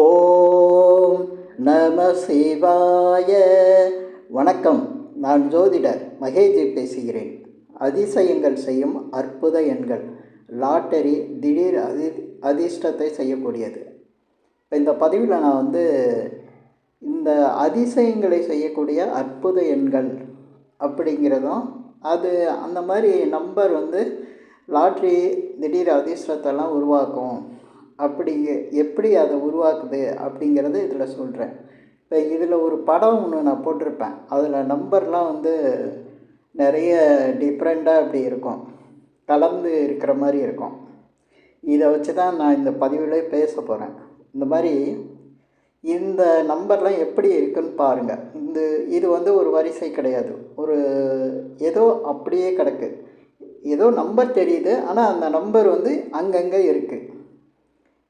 ஓம் நம சிவாய. வணக்கம். நான் ஜோதிடர் மகேஜி பேசுகிறேன். அதிசயங்கள் செய்யும் அற்புத எண்கள். லாட்டரி திடீர் அதி அதிர்ஷ்டத்தை செய்யக்கூடியது. இப்போ இந்த பதிவில் நான் வந்து இந்த அதிசயங்களை செய்யக்கூடிய அற்புத எண்கள் அப்படிங்கிறதும் அது அந்த மாதிரி நம்பர் வந்து லாட்ரி திடீர் அதிர்ஷ்டத்தெல்லாம் உருவாக்கும். அப்படி எப்படி அதை உருவாக்குது அப்படிங்கிறத இதில் சொல்கிறேன். இப்போ இதில் ஒரு படம் ஒன்று நான் போட்டிருப்பேன். அதில் நம்பர்லாம் வந்து நிறைய டிஃப்ரெண்ட்டாக அப்படி இருக்கும். கலந்து இருக்கிற மாதிரி இருக்கும். இதை வச்சு தான் நான் இந்த பதிவில் பேச போகிறேன். இந்த மாதிரி இந்த நம்பர்லாம் எப்படி இருக்குன்னு பாருங்கள் இந்த இது வந்து ஒரு வரிசை கிடையாது. ஒரு ஏதோ அப்படியே கிடக்கு. ஏதோ நம்பர் தெரியுது. ஆனால் அந்த நம்பர் வந்து அங்கங்கே இருக்குது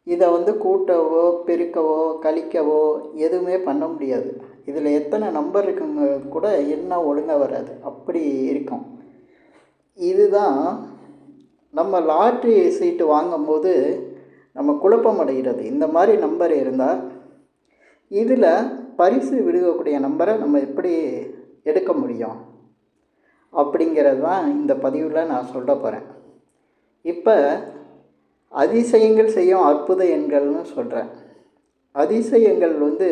இதை வந்து கூட்டவோ பெருக்கவோ கழிக்கவோ எதுவுமே பண்ண முடியாது. இதில் எத்தனை நம்பர் இருக்குங்க கூட என்ன ஒழுங்காக வராது. அப்படி இருக்கும். இதுதான் நம்ம லாட்ரி சீட்டு வாங்கும்போது நம்ம குழப்பம் அடைகிறது. இந்த மாதிரி நம்பர் இருந்தால் இதில் பரிசு விடுக்கக்கூடிய நம்பரை நம்ம எப்படி எடுக்க முடியும்? அப்படிங்கிறது தான் இந்த பதிவில் நான் சொல்ல போகிறேன். இப்போ அதிசயங்கள் செய்யும் அற்புத எண்கள்னு சொல்கிறேன் அதிசயங்கள் வந்து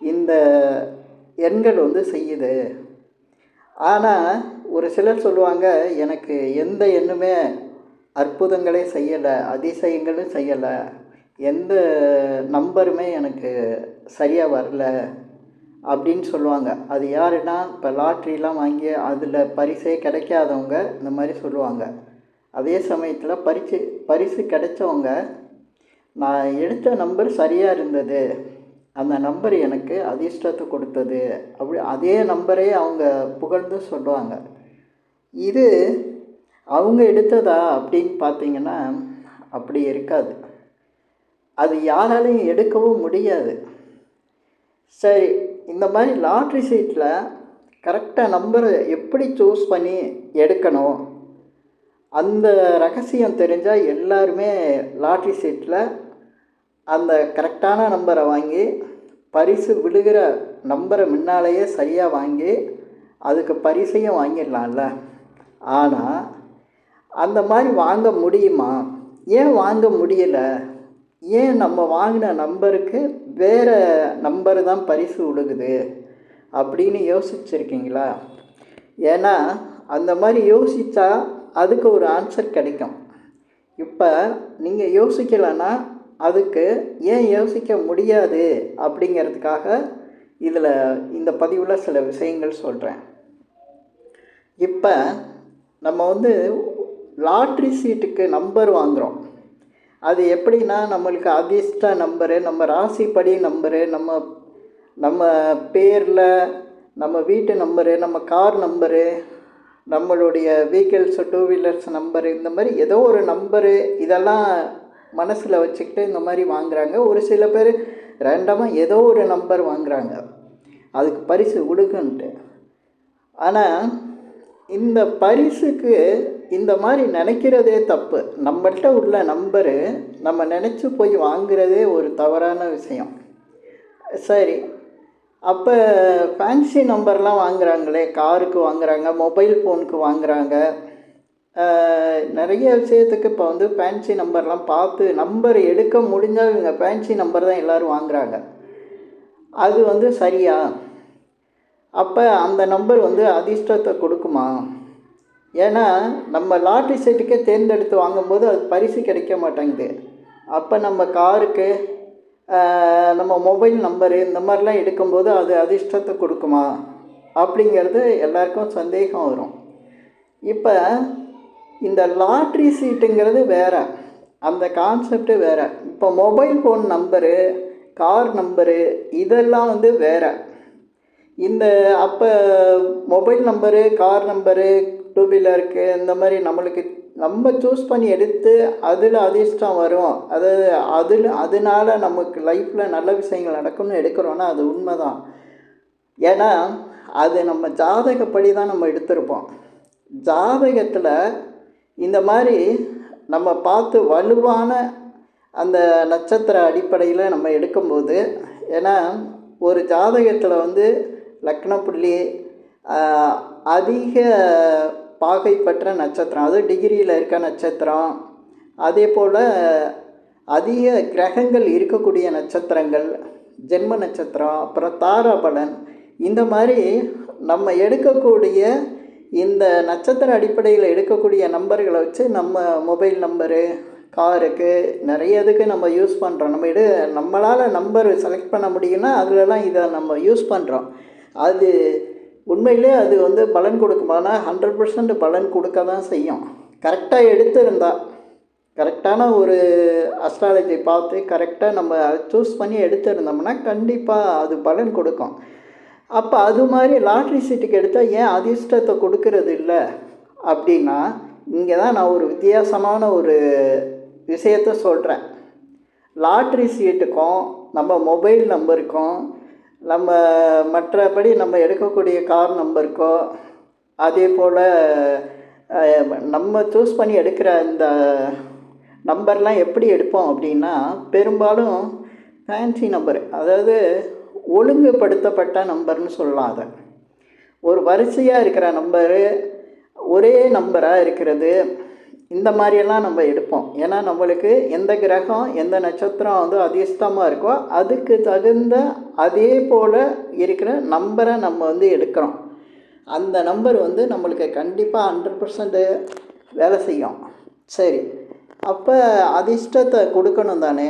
இந்த எண்கள் வந்து செய்யுது. ஆனால் ஒரு சிலர் சொல்லுவாங்க எனக்கு எந்த எண்ணுமே அற்புதங்களே செய்யலை அதிசயங்களும் செய்யலை எந்த நம்பருமே எனக்கு சரியாக வரல அப்படின்னு சொல்லுவாங்க. அது யாருன்னா இப்போ லாட்ரிலாம் வாங்கி அதில் பரிசே கிடைக்காதவங்க இந்த மாதிரி சொல்லுவாங்க. அதே சமயத்தில் பரிசு பரிசு கிடைச்சவங்க நான் எடுத்த நம்பர் சரியாக இருந்தது. அந்த நம்பர் எனக்கு அதிர்ஷ்டத்தை கொடுத்தது. அப்படி அதே நம்பரே அவங்க புகழ்ந்து சொல்லுவாங்க. இது அவங்க எடுத்ததா அப்படின்னு பார்த்தீங்கன்னா அப்படி இருக்காது. அது யாராலையும் எடுக்கவும் முடியாது. சரி இந்த மாதிரி லாட்ரி சீட்டில் கரெக்டாக நம்பரை எப்படி சூஸ் பண்ணி எடுக்கணும்? அந்த ரகசியம் தெரிஞ்சால் எல்லாருமே லாட்ரி சீட்டில் அந்த கரெக்டான நம்பரை வாங்கி பரிசு விழுகிற நம்பரை முன்னாலேயே சரியாக வாங்கி அதுக்கு பரிசையும் வாங்கிடலாம்ல. ஆனால் அந்த மாதிரி வாங்க முடியுமா? ஏன் வாங்க முடியலை? ஏன் நம்ம வாங்கின நம்பருக்கு வேறு நம்பர் தான் பரிசு விழுகுது? அப்படின்னு யோசிச்சிருக்கீங்களா? ஏன்னா அந்த மாதிரி யோசித்தா அதுக்கு ஒரு ஆன்சர் கிடைக்கும். இப்போ நீங்கள் யோசிக்கலைன்னா அதுக்கு ஏன் யோசிக்க முடியாது அப்படிங்கிறதுக்காக இதில் இந்த பதிவில் சில விஷயங்கள் சொல்கிறேன் இப்போ நம்ம வந்து லாட்ரி சீட்டுக்கு நம்பர் வாங்குகிறோம் அது எப்படின்னா நம்மளுக்கு அதிர்ஷ்ட நம்பரு நம்ம ராசிப்படி நம்பரு நம்ம நம்ம பேரில் நம்ம வீட்டு நம்பரு நம்ம கார் நம்பரு நம்மளுடைய வெஹிக்கிள்ஸ் டூ வீலர்ஸ் நம்பரு இந்த மாதிரி ஏதோ ஒரு நம்பரு இதெல்லாம் மனசில் வச்சுக்கிட்டு இந்த மாதிரி வாங்குகிறாங்க ஒரு சில பேர் ரேண்டமாக ஏதோ ஒரு நம்பர் வாங்குகிறாங்க அதுக்கு பரிசு கொடுக்குன்ட்டு. ஆனால் இந்த பரிசுக்கு இந்த மாதிரி நினைக்கிறதே தப்பு. நம்மள்கிட்ட உள்ள நம்பரு நம்ம நினச்சி போய் வாங்குறதே ஒரு தவறான விஷயம். சரி அப்போ ஃபேன்சி நம்பர்லாம் வாங்குறாங்களே காருக்கு வாங்குறாங்க மொபைல் ஃபோனுக்கு வாங்குறாங்க. நிறைய விஷயத்துக்கு இப்போ வந்து ஃபேன்சி நம்பர்லாம் பார்த்து நம்பர் எடுக்க முடிஞ்சால் இவங்க ஃபேன்சி நம்பர் தான் எல்லோரும் வாங்குகிறாங்க அது வந்து சரியா? அப்போ அந்த நம்பர் வந்து அதிர்ஷ்டத்தை கொடுக்குமா? ஏன்னா நம்ம லாட்ரி செட்டுக்கே தேர்ந்தெடுத்து வாங்கும்போது அது பரிசு கிடைக்க மாட்டேங்குது. அப்போ நம்ம காருக்கு நம்ம மொபைல் நம்பரு இந்த மாதிரிலாம் எடுக்கும்போது அது அதிர்ஷ்டத்தை கொடுக்குமா? அப்படிங்கிறது எல்லாருக்கும் சந்தேகம் வரும். இப்போ இந்த லாட்ரி சீட்டுங்கிறது வேறு. அந்த கான்செப்டு வேறு. இப்போ mobile phone number car number இதெல்லாம் வந்து வேறு. இந்த அப்போ mobile number car number two வீலருக்கு இந்த மாதிரி நம்மளுக்கு நம்ம சூஸ் பண்ணி எடுத்து அதில் அதிர்ஷ்டம் வரும். அதாவது அதில் அதனால் நமக்கு லைஃப்பில் நல்ல விஷயங்கள் நடக்கும்னு எடுக்கிறோன்னா அது உண்மை தான் ஏன்னா அது நம்ம ஜாதகப்படி தான் நம்ம எடுத்திருப்போம். ஜாதகத்தில் இந்த மாதிரி நம்ம பார்த்து வலுவான அந்த நட்சத்திர அடிப்படையில் நம்ம எடுக்கும்போது ஏன்னா ஒரு ஜாதகத்தில் வந்து லக்ன புள்ளி அதிக பாகை பெற்ற நட்சத்திரம். அது டிகிரியில் இருக்க நட்சத்திரம். அதே போல் அதிக கிரகங்கள் இருக்கக்கூடிய நட்சத்திரங்கள் ஜென்ம நட்சத்திரம் அப்புறம் தாராபலன். இந்த மாதிரி நம்ம எடுக்கக்கூடிய இந்த நட்சத்திர அடிப்படையில் எடுக்கக்கூடிய நம்பர்களை வச்சு நம்ம மொபைல் நம்பரு காருக்கு நிறைய இதுக்கு நம்ம யூஸ் பண்ணுறோம் நம்ம எடு நம்மளால் நம்பர் செலக்ட் பண்ண முடியும்னா அதுலலாம் இதை நம்ம யூஸ் பண்ணுறோம் அது உண்மையிலே அது வந்து பலன் கொடுக்குமானா ஹண்ட்ரட் பர்சன்ட் பலன் கொடுக்க தான் செய்யும். கரெக்டாக எடுத்திருந்தா கரெக்டான ஒரு அஸ்ட்ராலஜி பார்த்து கரெக்டாக நம்ம சூஸ் பண்ணி எடுத்திருந்தோம்னா கண்டிப்பாக அது பலன் கொடுக்கும். அப்போ அது மாதிரி லாட்ரி சீட்டுக்கு எடுத்தால் ஏன் அதிர்ஷ்டத்தை கொடுக்கறது இல்லை? அப்படின்னா இங்கே தான் நான் ஒரு வித்தியாசமான ஒரு விஷயத்த சொல்கிறேன் லாட்ரி சீட்டுக்கும் நம்ம மொபைல் நம்பருக்கும் நம்ம மற்றபடி நம்ம எடுக்கக்கூடிய கார் நம்பருக்கோ அதே போல் நம்ம சூஸ் பண்ணி எடுக்கிற இந்த நம்பர்லாம் எப்படி எடுப்போம் அப்படின்னா பெரும்பாலும் ஃபேன்சி நம்பர் அதாவது ஒழுங்குபடுத்தப்பட்ட நம்பர்னு சொல்லலாம் அதை. ஒரு வரிசையாக இருக்கிற நம்பரு ஒரே நம்பராக இருக்கிறது இந்த மாதிரியெல்லாம் நம்ம எடுப்போம். ஏன்னா நம்மளுக்கு எந்த கிரகம் எந்த நட்சத்திரம் வந்து அதிர்ஷ்டமாக இருக்கோ அதுக்கு தகுந்த அதே போல் இருக்கிற நம்பரை நம்ம வந்து எடுக்கிறோம். அந்த நம்பர் வந்து நம்மளுக்கு கண்டிப்பாக ஹண்ட்ரட் பர்சன்ட்டு வேலை செய்யும். சரி. அப்போ அதிர்ஷ்டத்தை கொடுக்கணும் தானே?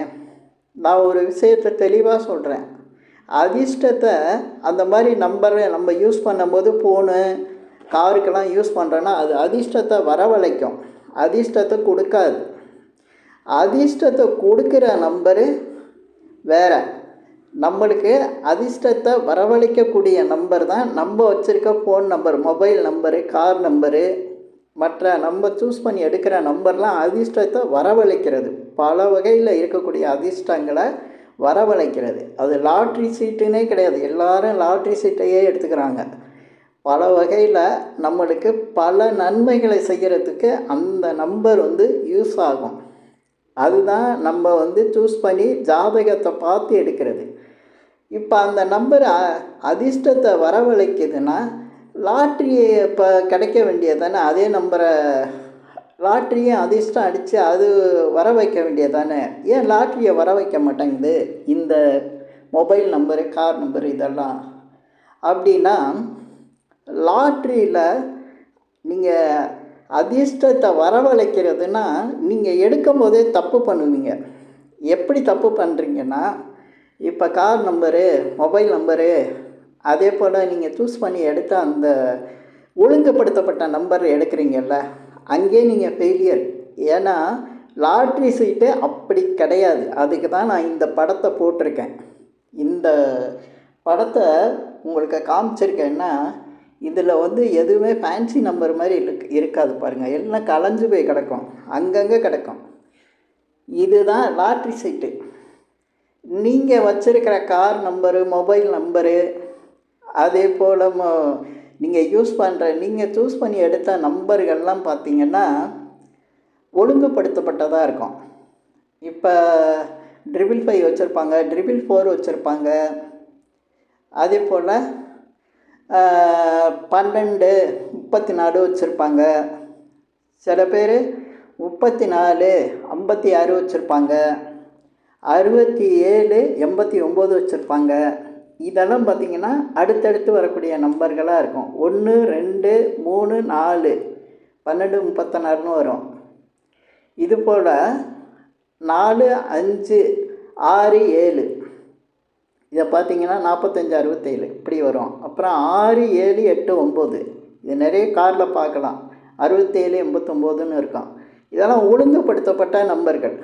நான் ஒரு விஷயத்தை தெளிவாக சொல்கிறேன் அதிர்ஷ்டத்தை அந்த மாதிரி நம்பரை நம்ம யூஸ் பண்ணும்போது ஃபோனு காருக்கெல்லாம் யூஸ் பண்ணுறோன்னா அது அதிர்ஷ்டத்தை வரவழைக்கும். அதிர்ஷ்டத்தை கொடுக்காது. அதிர்ஷ்டத்தை கொடுக்குற நம்பரு வேற. நம்மளுக்கு அதிர்ஷ்டத்தை வரவழைக்கக்கூடிய நம்பர் தான் நம்ம வச்சுருக்க phone number mobile number car number மற்ற நம்ம சூஸ் பண்ணி எடுக்கிற நம்பர்லாம் அதிர்ஷ்டத்தை வரவழைக்கிறது. பல வகையில் இருக்கக்கூடிய அதிர்ஷ்டங்களை வரவழைக்கிறது. அது லாட்ரி சீட்டுன்னே கிடையாது. எல்லாரும் லாட்ரி சீட்டையே எடுத்துக்கிறாங்க. பல வகையில் நம்மளுக்கு பல நன்மைகளை செய்கிறதுக்கு அந்த நம்பர் வந்து யூஸ் ஆகும். அதுதான் நம்ம வந்து சூஸ் பண்ணி ஜாதகத்தை பார்த்து எடுக்கிறது. இப்போ அந்த நம்பர் அதிர்ஷ்டத்தை வரவழைக்குதுன்னா லாட்ரி இப்போ கிடைக்க வேண்டியதானே அதே நம்பரை லாட்ரியும் அதிர்ஷ்டம் அடித்து அது வர வைக்க வேண்டியதானே ஏன் லாட்ரியை வர வைக்க மாட்டேங்குது? இந்த மொபைல் நம்பரு கார் நம்பரு இதெல்லாம். அப்படின்னா லாட்ரியில் நீங்கள் அதிர்ஷ்டத்தை வரவழைக்கிறதுனா நீங்கள் எடுக்கும் போதே தப்பு பண்ணுவீங்க. எப்படி தப்பு பண்ணுறீங்கன்னா இப்போ கார் நம்பரு மொபைல் நம்பரு அதே போல் நீங்கள் சூஸ் பண்ணி எடுத்த அந்த ஒழுங்குபடுத்தப்பட்ட நம்பர் எடுக்கிறீங்கல்ல அங்கேயே நீங்கள் ஃபெயிலியர் ஏன்னா லாட்ரி சீட்டு அப்படி கிடையாது. அதுக்கு தான் நான் இந்த படத்தை போட்டிருக்கேன். இந்த படத்தை உங்களுக்கு காமிச்சிருக்கேன்னா இதில் வந்து எதுவுமே ஃபேன்சி நம்பர் மாதிரி இருக்கு இருக்காது பாருங்கள் எல்லாம் கலைஞ்சு போய் கிடக்கும். அங்கங்கே கிடக்கும். இதுதான் லாட்ரி சீட்டு நீங்கள் வச்சுருக்கிற கார் நம்பரு மொபைல் நம்பரு அதே போல் நீங்கள் யூஸ் பண்ணுற நீங்கள் சூஸ் பண்ணி எடுத்த நம்பர்கள்லாம் பார்த்தீங்கன்னா ஒழுங்குபடுத்தப்பட்டதாக இருக்கும். இப்போ ட்ரிபிள் ஃபைவ் வச்சுருப்பாங்க ட்ரிபிள் ஃபோர் வச்சுருப்பாங்க. அதே போல் பன்னெண்டு முப்பத்தி நாலு வச்சுருப்பாங்க. சில பேர் முப்பத்தி நாலு ஐம்பத்தி ஆறு வச்சுருப்பாங்க. அறுபத்தி ஏழு எண்பத்தி ஒம்பது வச்சுருப்பாங்க. இதெல்லாம் பார்த்திங்கன்னா அடுத்தடுத்து வரக்கூடிய நம்பர்களாக இருக்கும். ஒன்று ரெண்டு மூணு நாலு பன்னெண்டு முப்பத்தனாறுன்னு வரும். இது போல் நாலு அஞ்சு ஆறு ஏழு இதை பார்த்தீங்கன்னா நாற்பத்தஞ்சு அறுபத்தேழு. இப்படி வரும். அப்புறம் ஆறு ஏழு எட்டு ஒம்பது. இது நிறைய காரில் பார்க்கலாம். அறுபத்தேழு எண்பத்தொம்போதுன்னு இருக்கும். இதெல்லாம் ஒழுங்குபடுத்தப்பட்ட நம்பர்கள்.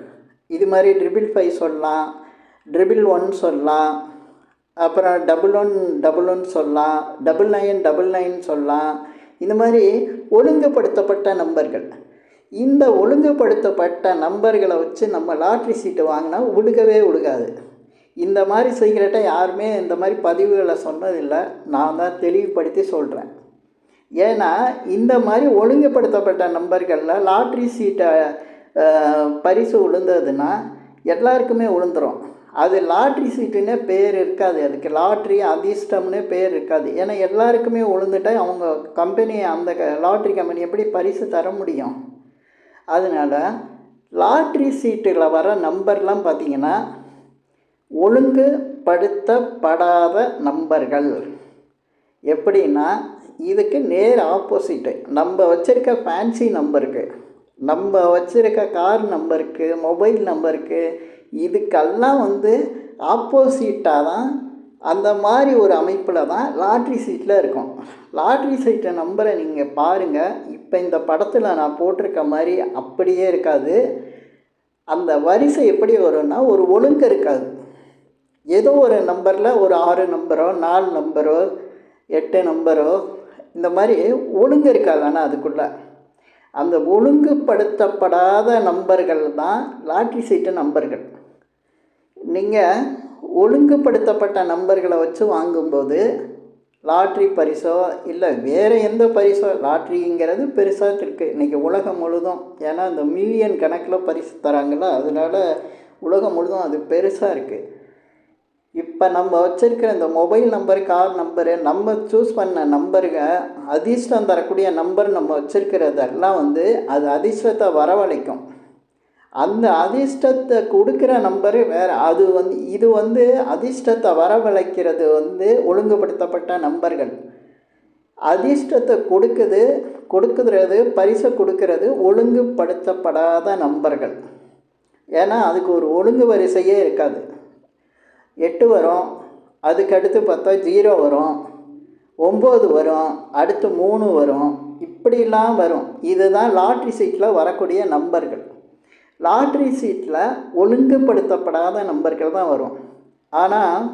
இது மாதிரி ட்ரிபிள் ஃபைவ் சொல்லலாம். ட்ரிபிள் ஒன் சொல்லலாம். அப்புறம் டபுள் ஒன் டபுள் ஒன் சொல்லலாம். டபுள் நைன் டபுள் நைன் சொல்லலாம். இந்த மாதிரி ஒழுங்குபடுத்தப்பட்ட நம்பர்கள். இந்த ஒழுங்குபடுத்தப்பட்ட நம்பர்களை வச்சு நம்ம லாட்ரி சீட்டு வாங்கினா உழுகவே உழுகாது இந்த மாதிரி செய்கிறட்ட யாருமே இந்த மாதிரி பதிவுகளை சொன்னதில்லை. நான் தான் தெளிவுபடுத்தி சொல்கிறேன் ஏன்னா இந்த மாதிரி ஒழுங்குபடுத்தப்பட்ட நம்பர்களில் லாட்ரி சீட்டை பரிசு விழுந்ததுன்னா எல்லாருக்குமே விழுந்துரும் அது லாட்ரி சீட்டுன்னே பேர் இருக்காது. அதுக்கு லாட்ரி அதிர்ஷ்டம்னு பேர் இருக்காது. ஏன்னா எல்லாருக்குமே விழுந்துட்டா அவங்க கம்பெனி அந்த லாட்ரி கம்பெனி எப்படி பரிசு தர முடியும்? அதனால் லாட்ரி சீட்டில் வர நம்பர்லாம் பார்த்தீங்கன்னா ஒழுங்குபடுத்தப்படாத நம்பர்கள் எப்படின்னா இதுக்கு நேர் ஆப்போசிட்டு நம்ம வச்சுருக்க ஃபேன்சி நம்பருக்கு நம்ம வச்சுருக்க கார் நம்பருக்கு மொபைல் நம்பருக்கு இதுக்கெல்லாம் வந்து ஆப்போசிட்டாக தான் அந்த மாதிரி ஒரு அமைப்பில் தான் லாட்ரி சீட்டில் இருக்கும். லாட்ரி சீட்டை நம்பரை நீங்கள் பாருங்கள் இப்போ இந்த படத்தில் நான் போட்டிருக்க மாதிரி அப்படியே இருக்காது. அந்த வரிசை எப்படி வரும்னா ஒரு ஒழுங்கு இருக்காது. ஏதோ ஒரு நம்பரில் ஒரு ஆறு நம்பரோ நாலு நம்பரோ எட்டு நம்பரோ இந்த மாதிரி ஒழுங்கு இருக்காது. ஆனால் அதுக்குள்ளே அந்த ஒழுங்குபடுத்தப்படாத நம்பர்கள் தான் லாட்ரி சீட்டு நம்பர்கள். நீங்கள் ஒழுங்குபடுத்தப்பட்ட நம்பர்களை வச்சு வாங்கும்போது லாட்ரி பரிசோ இல்லை வேறு எந்த பரிசோ லாட்ரிங்கிறது பெருசாக இருக்குது இன்றைக்கி உலகம் முழுதும் ஏன்னா இந்த மில்லியன் கணக்கில் பரிசு தராங்களா அதனால் உலகம் முழுதும் அது பெருசாக இருக்குது இப்போ நம்ம வச்சுருக்கிற இந்த மொபைல் நம்பர் கார் நம்பரு நம்ம சூஸ் பண்ண நம்பருங்க அதிர்ஷ்டம் தரக்கூடிய நம்பர் நம்ம வச்சுருக்கிறதெல்லாம் வந்து அது அதிர்ஷ்டத்தை வரவழைக்கும். அந்த அதிர்ஷ்டத்தை கொடுக்குற நம்பரு வேறு அது வந்து இது வந்து அதிர்ஷ்டத்தை வரவழைக்கிறது வந்து ஒழுங்குபடுத்தப்பட்ட நம்பர்கள். அதிர்ஷ்டத்தை கொடுக்குது கொடுக்குறது பரிசை கொடுக்கறது ஒழுங்குபடுத்தப்படாத நம்பர்கள். ஏன்னா அதுக்கு ஒரு ஒழுங்கு வரிசையே இருக்காது. எட்டு வரும் அதுக்கு அடுத்து பார்த்தா ஜீரோ வரும் ஒம்பது வரும் அடுத்து மூணு வரும் இப்படிலாம் வரும். இதுதான் லாட்ரி சீட்டில் வரக்கூடிய நம்பர்கள். லாட்ரி சீட்டில் ஒழுங்குபடுத்தப்படாத நம்பர்கள் தான் வரும். ஆனால்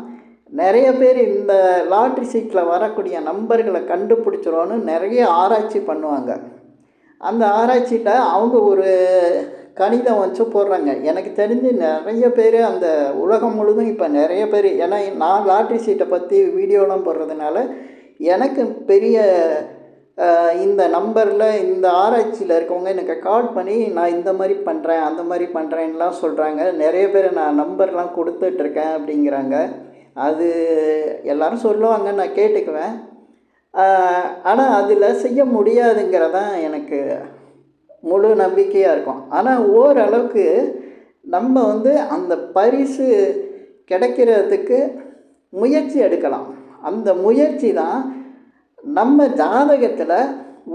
நிறைய பேர் இந்த லாட்ரி சீட்டில் வரக்கூடிய நம்பர்களை கண்டுபிடிச்சிரோன்னு நிறைய ஆராய்ச்சி பண்ணுவாங்க. அந்த ஆராய்ச்சியில் அவங்க ஒரு கணிதம் வச்சு போடுறாங்க. எனக்கு தெரிஞ்சு நிறைய பேர் அந்த உலகம் முழுதும் இப்போ நிறைய பேர் ஏன்னா நான் லாட்ரி சீட்டை பற்றி வீடியோலாம் போடுறதுனால எனக்கு பெரிய இந்த நம்பரில் இந்த ஆராய்ச்சியில் இருக்கவங்க எனக்கு கால் பண்ணி நான் இந்த மாதிரி பண்ணுறேன் அந்த மாதிரி பண்ணுறேன்லாம் சொல்கிறாங்க நிறைய பேர் நான் நம்பர்லாம் கொடுத்துட்ருக்கேன் அப்படிங்கிறாங்க. அது எல்லோரும் சொல்லுவாங்க நான் கேட்டுக்குவேன். ஆனால் அதில் செய்ய முடியாதுங்கிறதான் எனக்கு முழு நம்பிக்கையாக இருக்கும். ஆனால் ஓரளவுக்கு நம்ம வந்து அந்த பரிசு கிடைக்கிறதுக்கு முயற்சி எடுக்கலாம். அந்த முயற்சி தான் நம்ம ஜாதகத்தில்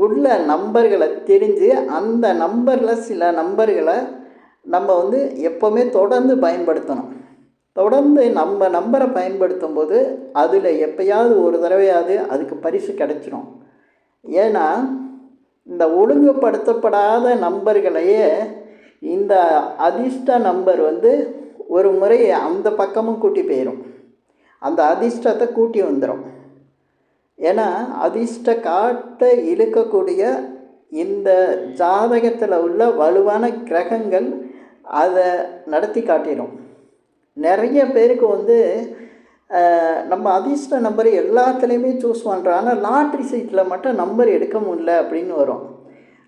உள்ள நம்பர்களை தெரிஞ்சு அந்த நம்பரில் சில நம்பர்களை நம்ம வந்து எப்போவுமே தொடர்ந்து பயன்படுத்தணும். தொடர்ந்து நம்ம நம்பரை பயன்படுத்தும் போது அதில் எப்பயாவது ஒரு தடவையாவது அதுக்கு பரிசு கிடச்சிரும். ஏன்னா இந்த ஒழுங்குபடுத்தப்படாத நம்பர்களையே இந்த அதிர்ஷ்ட நம்பர் வந்து ஒரு முறை அந்த பக்கமும் கூட்டி போயிடும் அந்த அதிர்ஷ்டத்தை கூட்டி வந்துடும் ஏன்னா அதிர்ஷ்ட காட்டை இழுக்கக்கூடிய இந்த ஜாதகத்தில் உள்ள வலுவான கிரகங்கள் அதை நடத்தி காட்டிடும் நிறைய பேருக்கு வந்து நம்ம அதிர்ஷ்ட நம்பர் எல்லாத்துலேயுமே சூஸ் பண்ணுறோம் ஆனால் லாட்ரி சீட்டில் மட்டும் நம்பர் எடுக்க முடியல அப்படின்னு வரும்.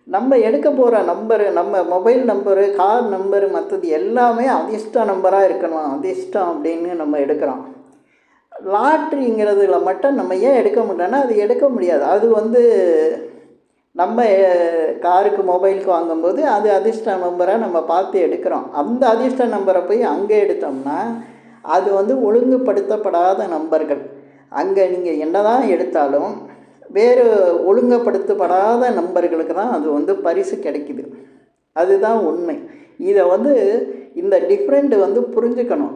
நம்ம எடுக்க போகிற நம்பரு நம்ம மொபைல் நம்பரு கார் நம்பரு மற்றது எல்லாமே அதிர்ஷ்ட நம்பராக இருக்கணும். அதிர்ஷ்டம் அப்படின்னு நம்ம எடுக்கிறோம். லாட்ரிங்கிறதுல மட்டும் நம்ம ஏன் எடுக்க முடியலன்னா அது எடுக்க முடியாது. அது வந்து நம்ம காருக்கு மொபைலுக்கு வாங்கும்போது அது அதிர்ஷ்ட நம்பரை நம்ம பார்த்து எடுக்கிறோம். அந்த அதிர்ஷ்ட நம்பரை போய் அங்கே எடுத்தோம்னா அது வந்து ஒழுங்குபடுத்தப்படாத நம்பர்கள் அங்கே நீங்கள் என்ன தான் எடுத்தாலும் வேறு ஒழுங்குபடுத்தப்படாத நம்பர்களுக்கு தான் அது வந்து பரிசு கிடைக்குது. அதுதான் உண்மை. இதை வந்து இந்த டிஃப்ரெண்ட் வந்து புரிஞ்சுக்கணும்.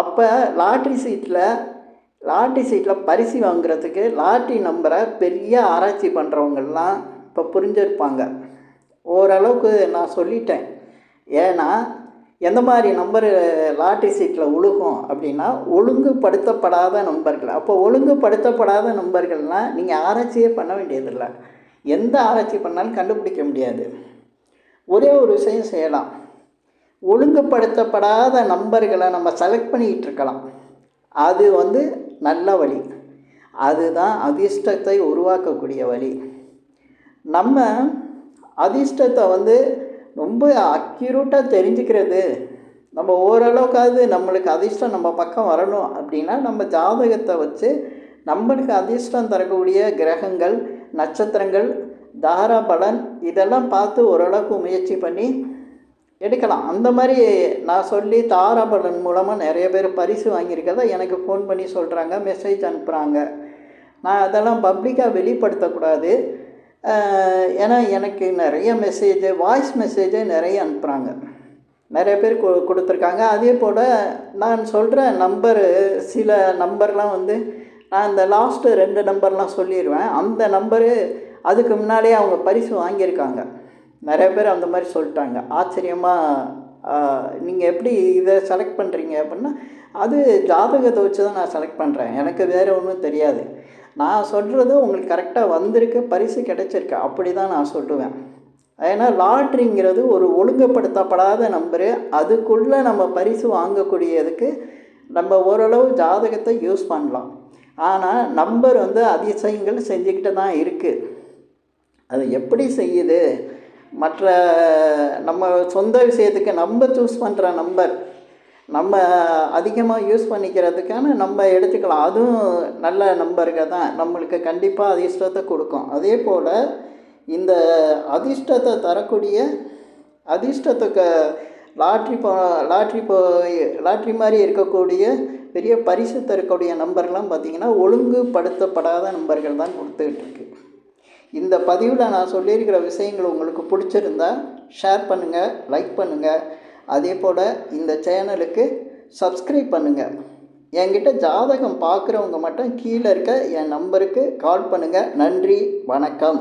அப்போ லாட்ரி சீட்டில் லாட்ரி சீட்டில் பரிசு வாங்குறதுக்கு லாட்ரி நம்பரை பெரிய ஆராய்ச்சி பண்ணுறவங்கெல்லாம் இப்போ புரிஞ்சிருப்பாங்க. ஓரளவுக்கு நான் சொல்லிட்டேன். ஏன்னா எந்த மாதிரி நம்பரு லாட்ரி சீட்டில் உழுகும் அப்படின்னா ஒழுங்குபடுத்தப்படாத நம்பர்கள் அப்போ ஒழுங்குபடுத்தப்படாத நம்பர்கள்னால் நீங்கள் ஆராய்ச்சியே பண்ண வேண்டியதில்லை. எந்த ஆராய்ச்சி பண்ணாலும் கண்டுபிடிக்க முடியாது. ஒரே ஒரு விஷயம் செய்யலாம். ஒழுங்குபடுத்தப்படாத நம்பர்களை நம்ம செலக்ட் பண்ணிக்கிட்டு இருக்கலாம். அது வந்து நல்ல வழி. அதுதான் அதிர்ஷ்டத்தை உருவாக்கக்கூடிய வழி. நம்ம அதிர்ஷ்டத்தை வந்து ரொம்ப அக்யூரேட்டாக தெரிஞ்சுக்கிறது. நம்ம ஓரளவுக்காவது நம்மளுக்கு அதிர்ஷ்டம் நம்ம பக்கம் வரணும் அப்படின்னா நம்ம ஜாதகத்தை வச்சு நம்மளுக்கு அதிர்ஷ்டம் தரக்கூடிய கிரகங்கள் நட்சத்திரங்கள் தாரா பலன் இதெல்லாம் பார்த்து ஓரளவுக்கு முயற்சி பண்ணி எடுக்கலாம். அந்த மாதிரி நான் சொல்லி தாராபலன் மூலமாக நிறைய பேர் பரிசு வாங்கியிருக்கதா எனக்கு ஃபோன் பண்ணி சொல்கிறாங்க மெசேஜ் அனுப்புகிறாங்க நான் அதெல்லாம் பப்ளிக்காக வெளிப்படுத்தக்கூடாது. ஏன்னா எனக்கு நிறைய மெசேஜ் வாய்ஸ் மெசேஜே நிறைய அனுப்புகிறாங்க நிறைய பேர் கொ கொடுத்துருக்காங்க. அதே போல் நான் சொல்கிற நம்பரு சில நம்பர்லாம் வந்து நான் இந்த லாஸ்ட்டு ரெண்டு நம்பர்லாம் சொல்லிடுவேன் அந்த நம்பரு அதுக்கு முன்னாடியே அவங்க பரிசு வாங்கியிருக்காங்க. நிறைய பேர் அந்த மாதிரி சொல்லிட்டாங்க. ஆச்சரியமாக நீங்கள் எப்படி இதை செலக்ட் பண்ணுறீங்க அப்படின்னா அது ஜாதகத்தை வச்சு தான் நான் செலக்ட் பண்ணுறேன் எனக்கு வேறு ஒன்றும் தெரியாது. நான் சொல்கிறது உங்களுக்கு கரெக்டாக வந்திருக்கு பரிசு கிடைச்சிருக்கு. அப்படி தான் நான் சொல்லுவேன். ஏன்னா லாட்ரிங்கிறது ஒரு ஒழுங்குபடுத்தப்படாத நம்பரு. அதுக்குள்ளே நம்ம பரிசு வாங்கக்கூடியதுக்கு நம்ம ஓரளவு ஜாதகத்தை யூஸ் பண்ணலாம். ஆனால் நம்பர் வந்து அதிசயங்கள் செஞ்சுக்கிட்டு தான் இருக்குது அது எப்படி செய்யுது? மற்ற நம்ம சொந்த விஷயத்துக்கு நம்ம சூஸ் பண்ணுற நம்பர் நம்ம அதிகமாக யூஸ் பண்ணிக்கிறதுக்கான நம்ம எடுத்துக்கலாம். அதுவும் நல்ல நம்பர்கள் தான். நம்மளுக்கு கண்டிப்பாக அதிர்ஷ்டத்தை கொடுக்கும். அதே போல் இந்த அதிர்ஷ்டத்தை தரக்கூடிய அதிர்ஷ்டத்துக்கு லாட்ரி போ லாட்ரி போ லாட்ரி மாதிரி இருக்கக்கூடிய பெரிய பரிசு தரக்கூடிய நம்பர்லாம் பார்த்திங்கன்னா ஒழுங்குபடுத்தப்படாத நம்பர்கள் தான் கொடுத்துக்கிட்டு இருக்கு. இந்த பதிவில் நான் சொல்லியிருக்கிற விஷயங்கள் உங்களுக்கு பிடிச்சிருந்தா ஷேர் பண்ணுங்கள் லைக் பண்ணுங்கள் அதே போல் இந்த சேனலுக்கு சப்ஸ்கிரைப் பண்ணுங்கள் என்கிட்ட ஜாதகம் பார்க்குறவங்க மட்டும் கீழே இருக்க என் நம்பருக்கு கால் பண்ணுங்கள் நன்றி வணக்கம்.